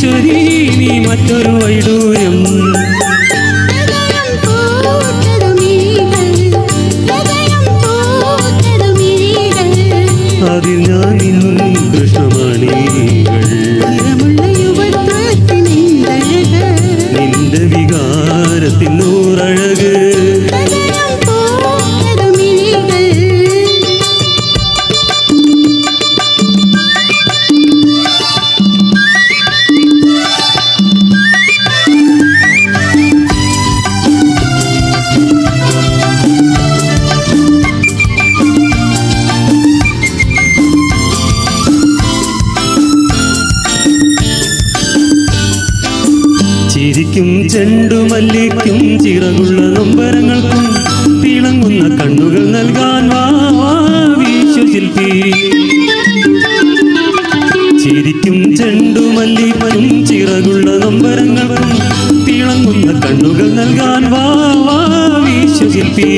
ഈശ്വരീ നീ മറ്റൊരു വൈഡൂര്യം. അതിൽ ഞാൻ ഇന്നും കൃഷ്ണമണികൾ നിന്റെ വികാരത്തിൻ നൂറഴക്. ചിരിക്കും ചെണ്ടുമല്ലിക്കും ചിറകുള്ള നൊമ്പരങ്ങൾക്കും തിളങ്ങുന്ന കണ്ണുകൾ നൽകാൻ വാശുശില്പി ചിരിക്കും ചെണ്ടുമല്ലിപ്പനും ചിറകുള്ള നൊമ്പരങ്ങൾക്കും തിളങ്ങുന്ന കണ്ണുകൾ നൽകാൻ വാ വിശ്വശില്പി